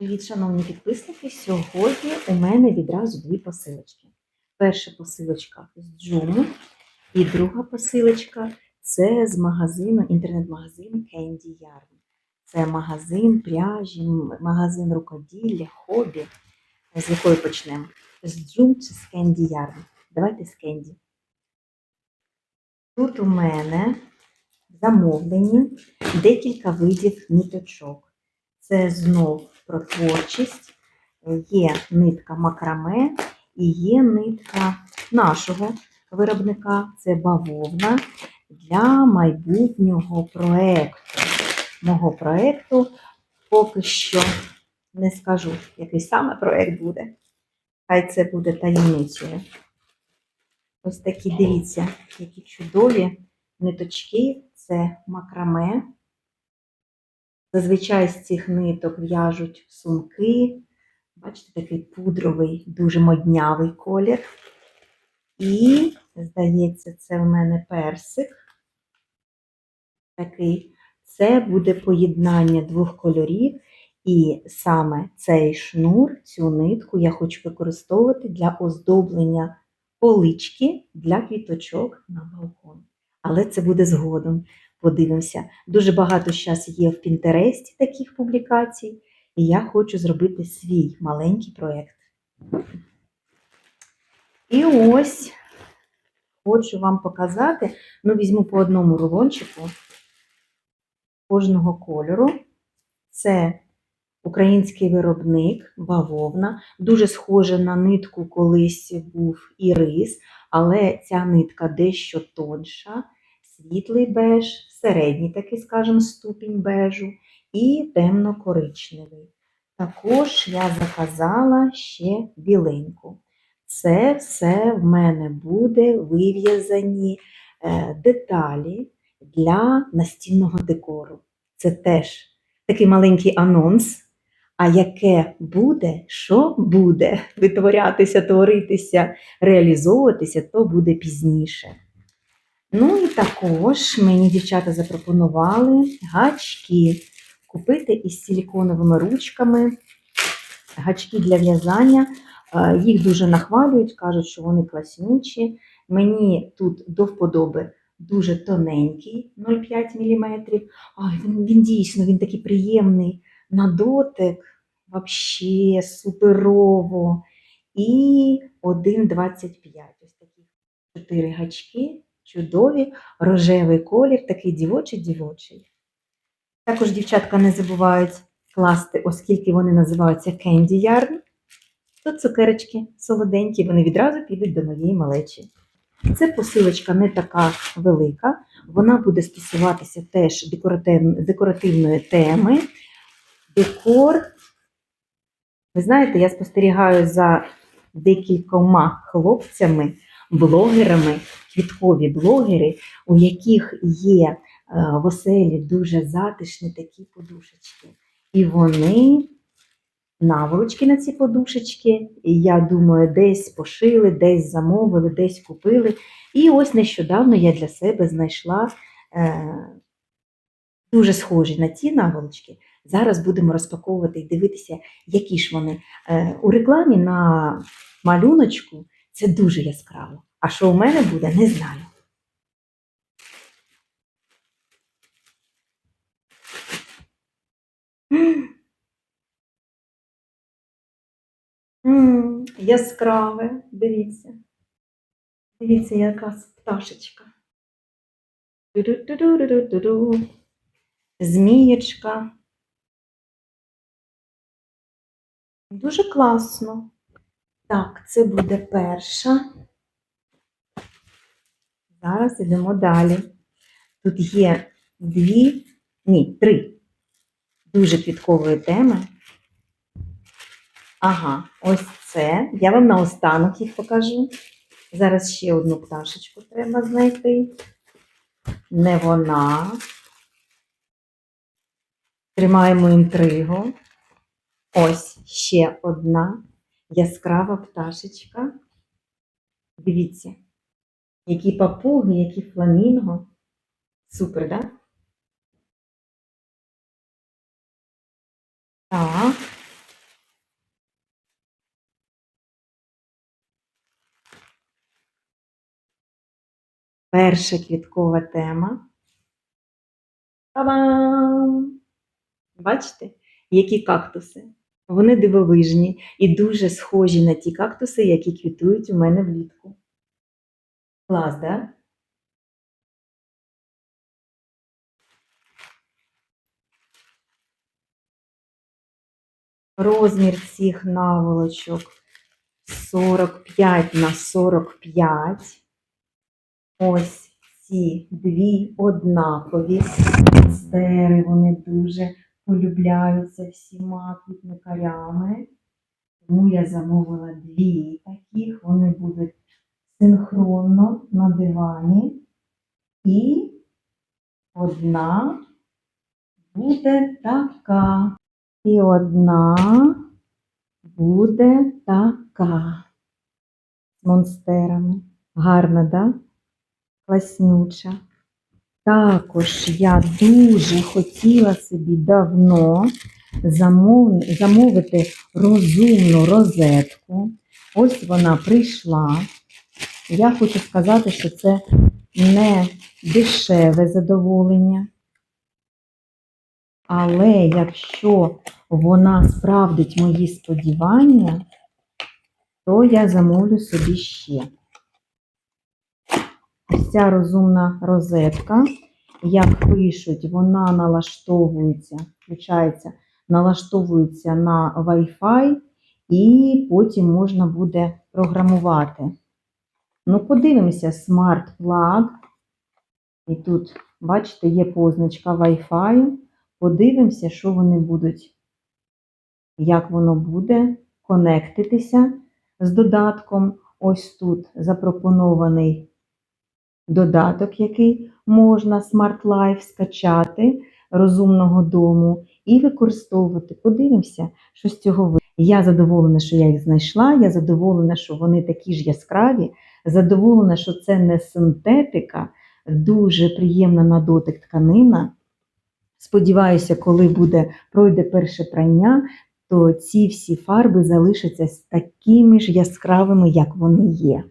Привіт, шановні підписники! Сьогодні у мене відразу дві посилочки. Перша посилочка з Джуму, і друга посилочка це з магазину, інтернет-магазину Candy Yarn. Це магазин пряжі, магазин рукоділля, хобі. З якої почнемо? З Джум чи з Candy Yarn? Давайте з Candy. Тут у мене замовлені декілька видів ниточок. Це знов про творчість. Є нитка макраме і є нитка нашого виробника це бавовна для майбутнього проекту. Мого проекту поки що не скажу, який саме проект буде. Хай це буде таємницею. Ось такі, дивіться, які чудові ниточки. Це макраме. Зазвичай з цих ниток в'яжуть сумки. Бачите, такий пудровий, дуже моднявий колір. І, здається, це в мене персик. Такий. Це буде поєднання двох кольорів. І саме цей шнур, цю нитку я хочу використовувати для оздоблення полички для квіточок на балкон. Але це буде згодом. Подивимося. Дуже багато зараз є в Пінтересті таких публікацій, і я хочу зробити свій маленький проєкт. І ось хочу вам показати, ну, візьму по одному рулончику кожного кольору. Це український виробник, бавовна, дуже схожа на нитку колись був ірис, але ця нитка дещо тонша світлий беж, середній такий, скажімо, ступінь бежу і темно-коричневий. Також я заказала ще біленьку. Це все в мене буде вив'язані е, деталі для настінного декору. Це теж такий маленький анонс. А яке буде, що буде витворятися, творитися, реалізовуватися, то буде пізніше. Ну і також мені дівчата запропонували гачки купити із силіконовими ручками, гачки для в'язання. Е, Їх дуже нахвалюють, кажуть, що вони класнючі. Мені тут до вподоби дуже тоненький 0,5 мм. Ой, він, він дійсно він такий приємний на дотик, взагалі суперово. І 1,25. Ось такі чотири гачки чудові, рожевий колір, такий дівочий-дівочий. Також дівчатка не забувають класти, оскільки вони називаються Candy Yarn, то цукерочки солоденькі, вони відразу підуть до моєї малечі. Це посилочка не така велика, вона буде стосуватися теж декоративної теми. Декор. Ви знаєте, я спостерігаю за декількома хлопцями, блогерами, квіткові блогери, у яких є е, в оселі дуже затишні такі подушечки. І вони наволочки на ці подушечки, я думаю, десь пошили, десь замовили, десь купили. І ось нещодавно я для себе знайшла е, дуже схожі на ті наволочки. Зараз будемо розпаковувати і дивитися, які ж вони. Е, у рекламі на малюночку це дуже яскраво. А що у мене буде, не знаю. Яскраве, дивіться. Дивіться, яка пташечка. Ду-ду-ду-ду-ду-ду-ду. Змієчка. Дуже класно. Так, це буде перша. Зараз йдемо далі. Тут є дві, ні, три дуже квіткової теми. Ага, ось це. Я вам наостанок їх покажу. Зараз ще одну пташечку треба знайти. Не вона. Тримаємо інтригу. Ось ще одна яскрава пташечка. Дивіться, які папуги, які фламінго. Супер, да? Так. Перша квіткова тема. Та-бам! Бачите, які кактуси? Вони дивовижні і дуже схожі на ті кактуси, які квітують у мене влітку. Клас, да? Розмір цих наволочок 45 на 45. Ось ці дві однакові стери, вони дуже полюбляються всіма квітникарями. Тому я замовила дві таких, вони будуть синхронно на дивані. І одна буде така. І одна буде така. З монстерами. Гарна, да? Класнюча. Також я дуже хотіла собі давно замов... замовити розумну розетку. Ось вона прийшла. Я хочу сказати, що це не дешеве задоволення. Але якщо вона справдить мої сподівання, то я замовлю собі ще. Ця розумна розетка, як пишуть, вона налаштовується, включається, налаштовується на Wi-Fi, і потім можна буде програмувати. Ну, подивимося, Smart Plug. І тут, бачите, є позначка Wi-Fi. Подивимося, що вони будуть, як воно буде конектитися з додатком. Ось тут запропонований додаток, який можна Smart Life скачати розумного дому і використовувати. Подивимося, що з цього вийде. Я задоволена, що я їх знайшла. Я задоволена, що вони такі ж яскраві. Задоволена, що це не синтетика, дуже приємна на дотик тканина. Сподіваюся, коли буде пройде перше прання, то ці всі фарби залишаться такими ж яскравими, як вони є.